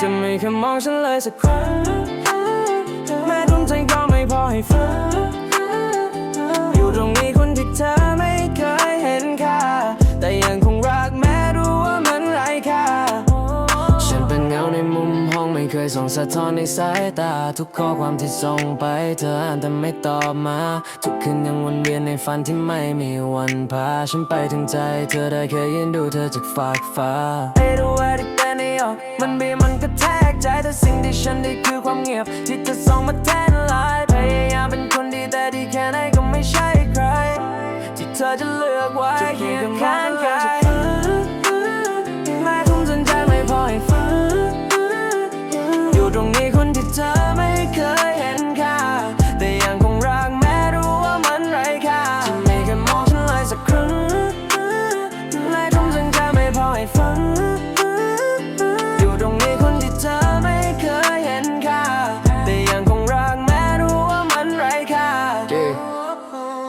จะไม่เคยมองฉันเลยสักครั้งแม้ทุ่มใจก็ไม่พอให้ฝันอยู่ตรงนี้คนที่เธอไม่เคยเห็นค่า แต่ยังคงรักแม้รู้ว่ามันไร้ค่า ฉันเป็นเงาในมุมห้องไม่เคยส่องสะท้อนในสายตา ทุกข้อความที่ส่งไปเธออ่านแต่ไม่ตอบมา ทุกคืนยังวนเวียนในฝันที่ไม่มีวันพา ฉันไปถึงใจ เธอได้เคยยืนดูเธอจากฟากฟ้าไม่รู้ว่าที่เป็นออกมันบีม สิ่งที่ฉันได้คือความเงียบ ที่เธอส่งมาแทนลายพยายามเป็นคนดีแต่ดีแค่ไหนก็ไม่ใช่ใคร ที่เธอจะเลือกไว้เคียงข้างกา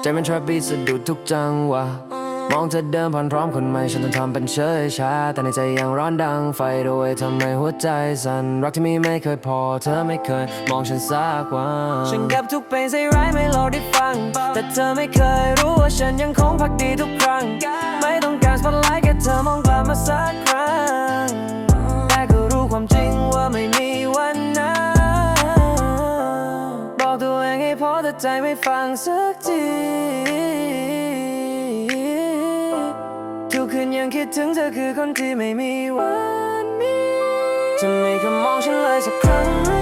ใจมันทรบีสะดุดทุกจังหวะมองเธอเดินผ่านพร้อมคนใหม่ฉันต้องทำเป็นเฉยชา แต่ในใจยังร้อนดังไฟด้วยทำให้หัวใจสั่นรักที่มีไม่เคยพอ เธอไม่เคยมองฉันสักวันฉันเก็บทุกเพลงใส่ร้ายไม่โลดได้ฟัง แต่เธอไม่เคยรู้ว่าฉันยังคงพักดีทุกครั้ง ไม่ต้องการสปอตไลท์แค่เธอมองกลับมาสัก แต่ใจไม่ฟังสักที ทุกคืนยังคิดถึงเธอคือคนที่ไม่มีวันนี้จะไม่เคยมองฉันเลยสักครั้ง